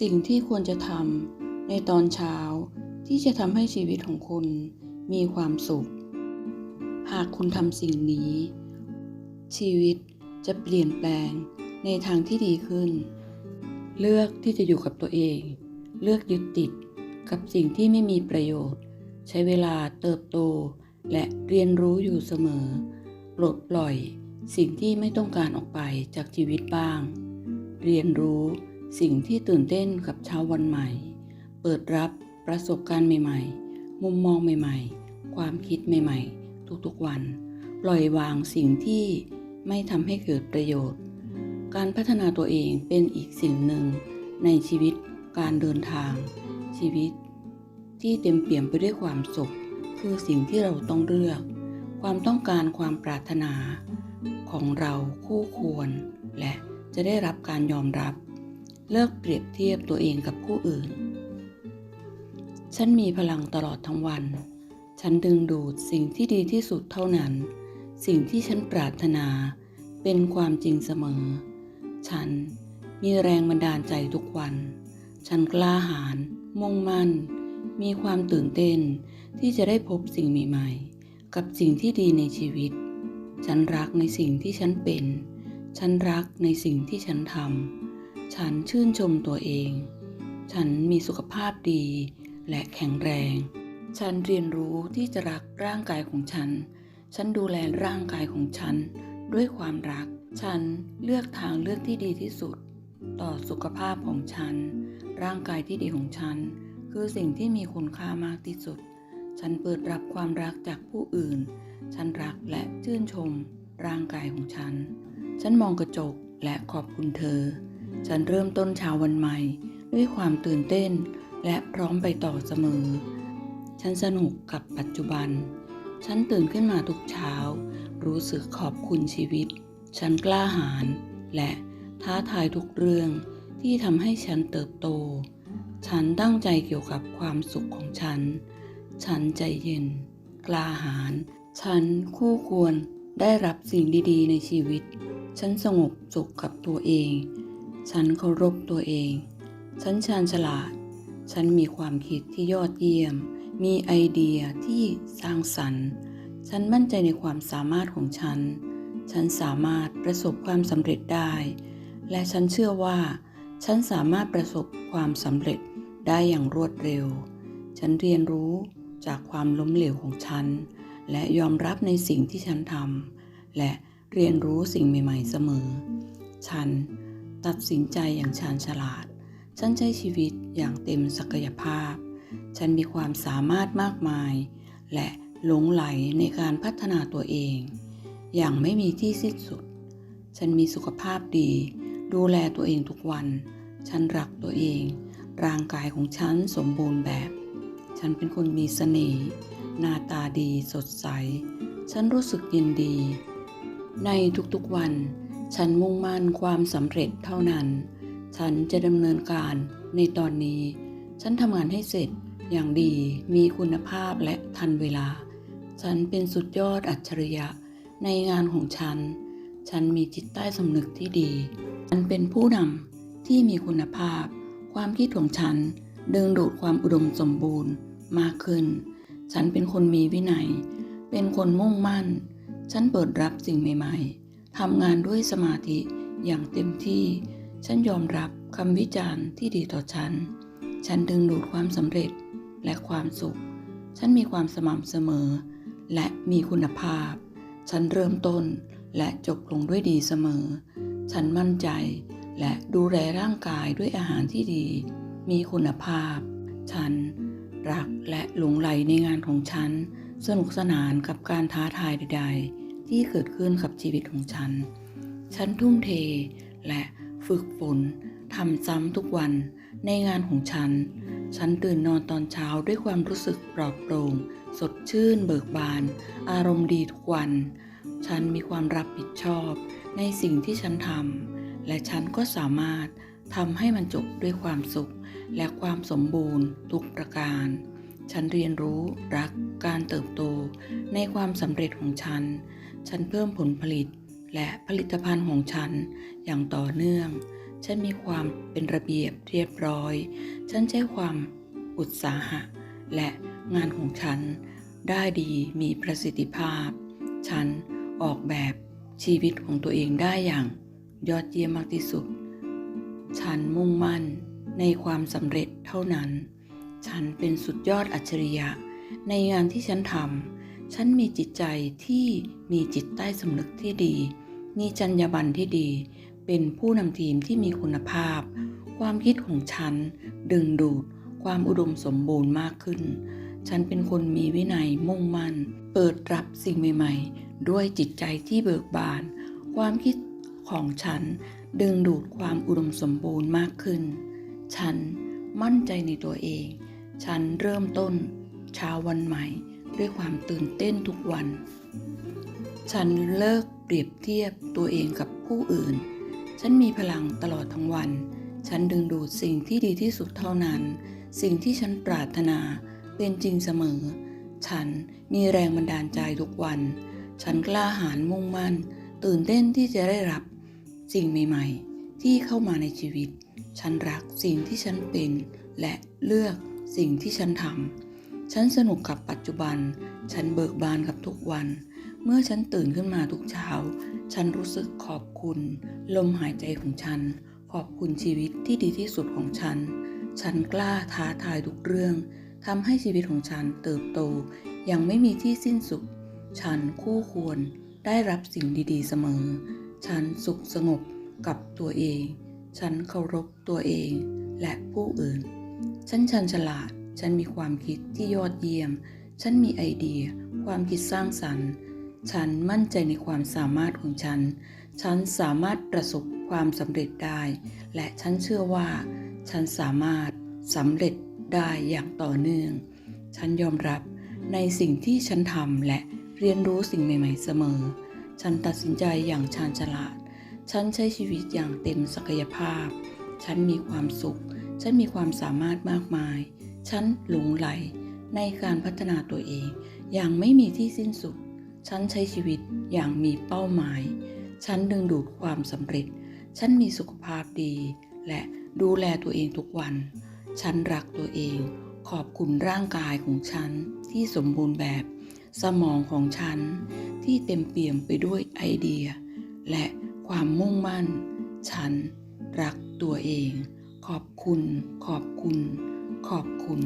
สิ่งที่ควรจะทำในตอนเช้าที่จะทำให้ชีวิตของคุณมีความสุข หากคุณทำสิ่งนี้ ชีวิตจะเปลี่ยนแปลงในทางที่ดีขึ้น เลือกที่จะอยู่กับตัวเอง เลือกยึดติดกับสิ่งที่ไม่มีประโยชน์ ใช้เวลาเติบโตและเรียนรู้อยู่เสมอปลดปล่อยสิ่งที่ไม่ต้องการออกไปจากชีวิตบ้าง เรียนรู้ สิ่งที่ตื่นเต้นกับเช้าวันใหม่ เปิดรับประสบการณ์ใหม่ ๆ มุมมองใหม่ ๆ ความคิดใหม่ ๆ ทุกๆวัน ปล่อยวางสิ่งที่ไม่ทำให้เกิดประโยชน์ การพัฒนาตัวเองเป็นอีกสิ่งหนึ่ง ในชีวิตการเดินทาง ชีวิต ที่เต็มเปี่ยมไปด้วยความสุข คือสิ่งที่เราต้องเลือก ความต้องการความปรารถนา ของเราคู่ควร และจะได้รับการยอมรับ เลิกเปรียบเทียบตัวเองกับผู้อื่น ฉันมีพลังตลอดทั้งวัน ฉันดึงดูดสิ่งที่ดีที่สุดเท่านั้น สิ่งที่ฉันปรารถนาเป็นความจริงเสมอ ฉันมีแรงบันดาลใจทุกวัน ฉันกล้าหาญมุ่งมั่น มีความตื่นเต้นที่จะได้พบสิ่งใหม่ๆ กับสิ่งที่ดีในชีวิต ฉันรักในสิ่งที่ฉันเป็น ฉันรักในสิ่งที่ฉันทำ ฉันชื่นชมตัวเอง ฉันมีสุขภาพดีและแข็งแรง ฉันเรียนรู้ที่จะรักร่างกายของฉัน ฉันดูแลร่างกายของฉันด้วยความรัก ฉันเลือกทางเลือกที่ดีที่สุด ต่อสุขภาพของฉัน ร่างกายที่ดีของฉัน คือสิ่งที่มีคุณค่ามากที่สุด ฉันเปิดรับความรักจากผู้อื่น ฉันรักและชื่นชมร่างกายของฉัน ฉันมองกระจกและขอบคุณเธอ ฉันเริ่มต้นเช้าวันใหม่ ด้วยความตื่นเต้นและพร้อมไปต่อเสมอ ฉันสนุกกับปัจจุบัน ฉันตื่นขึ้นมาทุกเช้า รู้สึกขอบคุณชีวิต ฉันกล้าหาญและท้าทายทุกเรื่องที่ทำให้ฉันเติบโต ฉันตั้งใจเกี่ยวกับความสุขของฉัน ฉันใจเย็น กล้าหาญ ฉันคู่ควรได้รับสิ่งดีๆ ในชีวิต ฉันสงบสุขกับตัวเอง ฉันเคารพตัวเอง ฉันชาญฉลาด ฉันมีความคิดที่ยอดเยี่ยม มีไอเดียที่สร้างสรรค์ ฉันมั่นใจในความสามารถของฉัน ฉันสามารถประสบความสำเร็จได้ และฉันเชื่อว่า ฉันสามารถประสบความสำเร็จได้อย่างรวดเร็ว ฉันเรียนรู้จากความล้มเหลวของฉัน และยอมรับในสิ่งที่ฉันทำและเรียนรู้สิ่งใหม่ ๆ เสมอ ฉัน ตัดสินใจอย่างชาญฉลาด ฉันใช้ชีวิตอย่างเต็มศักยภาพ ฉันมีความสามารถมากมาย และหลงไหลในการพัฒนาตัวเอง อย่างไม่มีที่สิ้นสุด ฉันมีสุขภาพดี ดูแลตัวเองทุกวัน ฉันรักตัวเอง ร่างกายของฉันสมบูรณ์แบบ ฉันเป็นคนมีเสน่ห์หน้าตาดีสดใส ฉันรู้สึกยินดี ในทุกๆวัน ฉันมุ่งมั่นความสำเร็จเท่านั้น ฉันจะดำเนินการในตอนนี้ ฉันทำงานให้เสร็จอย่างดีมีคุณภาพและทันเวลา ฉันเป็นสุดยอดอัจฉริยะในงานของฉัน ฉันมีจิตใต้สำนึกที่ดี ฉันเป็นผู้นำที่มีคุณภาพ ความคิดของฉันดึงดูดความอุดมสมบูรณ์มากขึ้น ฉันเป็นคนมีวินัย เป็นคนมุ่งมั่น ฉันเปิดรับสิ่งใหม่ ๆ ทำงานด้วยสมาธิอย่างเต็มที่ ฉันยอมรับคำวิจารณ์ที่ดีต่อฉัน ฉันดึงดูดความสำเร็จและความสุข ฉันมีความสม่ำเสมอ และมีคุณภาพ ฉันเริ่มต้นและจบลงด้วยดีเสมอ ฉันมั่นใจและดูแลร่างกายด้วยอาหารที่ดี มีคุณภาพ ฉันรักและหลงไหลในงานของฉัน สนุกสนานกับการท้าทายใด ๆ ที่เกิดขึ้นกับชีวิตของฉัน ฉันทุ่มเทและฝึกฝนทำซ้ำทุกวันในงานของฉัน ฉันตื่นนอนตอนเช้าด้วยความรู้สึกปลอดโปร่ง สดชื่น เบิกบาน อารมณ์ดีทุกวัน ฉันมีความรับผิดชอบในสิ่งที่ฉันทำ และฉันก็สามารถทำให้มันจบด้วยความสุข และความสมบูรณ์ทุกประการ ฉันเรียนรู้รักการเติบโตในความสำเร็จของฉัน ฉันเพิ่มผลผลิตและผลิตภัณฑ์ของฉันอย่างต่อเนื่อง ฉันมีความเป็นระเบียบเรียบร้อย ฉันใช้ความอุตสาหะ และงานของฉันได้ดีมีประสิทธิภาพ ฉันออกแบบชีวิตของตัวเองได้อย่างยอดเยี่ยมมากที่สุด ฉันมุ่งมั่นในความสำเร็จเท่านั้น ฉันเป็นสุดยอดอัจฉริยะ ในงานที่ฉันทำฉันมีจิตใจที่มีจิตใต้สำนึกที่ดี มีจรรยาบรรณที่ดี เป็นผู้นำทีมที่มีคุณภาพ ความคิดของฉัน ดึงดูด ความอุดมสมบูรณ์มากขึ้น ฉันเป็นคนมีวินัยมุ่งมั่น เปิดรับสิ่งใหม่ ๆ ด้วยจิตใจที่เบิกบาน ความคิดของฉันดึงดูดความอุดมสมบูรณ์มากขึ้น ฉันมั่นใจในตัวเอง ฉันเริ่มต้นเช้าวันใหม่ ด้วยความตื่นเต้นทุกวัน ฉันเลิกเปรียบเทียบตัวเองกับผู้อื่น ฉันมีพลังตลอดทั้งวัน ฉันดึงดูดสิ่งที่ดีที่สุดเท่านั้น สิ่งที่ฉันปรารถนาเป็นจริงเสมอ ฉันมีแรงบันดาลใจทุกวัน ฉันกล้าหาญมุ่งมั่น ตื่นเต้นที่จะได้รับ สิ่งใหม่ๆ ที่เข้ามาในชีวิต ฉันรักสิ่งที่ฉันเป็นและเลือก สิ่งที่ฉันทำฉันสนุกกับปัจจุบัน ฉันเบิกบานกับทุกวัน เมื่อฉันตื่นขึ้นมาทุกเช้า ฉันรู้สึกขอบคุณ ลมหายใจของฉัน ขอบคุณชีวิตที่ดีที่สุดของฉัน ฉันกล้าท้าทายทุกเรื่องทำให้ชีวิตของฉันเติบโตย่างไม่มีที่สิ้นสุด ฉันคู่ควรได้รับสิ่งดีๆเสมอ ฉันสุขสงบกับตัวเอง ฉันเคารพตัวเองและผู้อื่น ฉันชันฉลาด ฉันมีความคิดที่ยอดเยี่ยม ฉันมีไอเดีย ความคิดสร้างสรรค์ ฉันมั่นใจในความสามารถของฉัน ฉันสามารถประสบความสำเร็จได้ และฉันเชื่อว่า ฉันสามารถสำเร็จได้อย่างต่อเนื่อง ฉันยอมรับในสิ่งที่ฉันทำและเรียนรู้สิ่งใหม่ ๆ เสมอ ฉันตัดสินใจอย่างชาญฉลาด ฉันใช้ชีวิตอย่างเต็มศักยภาพ ฉันมีความสุข ฉันมีความสามารถมากมาย ฉันหลงไหลในการพัฒนาตัวเอง อย่างไม่มีที่สิ้นสุด ฉันใช้ชีวิตอย่างมีเป้าหมาย ฉันดึงดูดความสำเร็จ ฉันมีสุขภาพดี และดูแลตัวเองทุกวัน ฉันรักตัวเอง ขอบคุณร่างกายของฉันที่สมบูรณ์แบบ สมองของฉันที่เต็มเปี่ยมไปด้วยไอเดีย และความมุ่งมั่น ฉันรักตัวเอง ขอบคุณ ขอบคุณ ขอบคุณ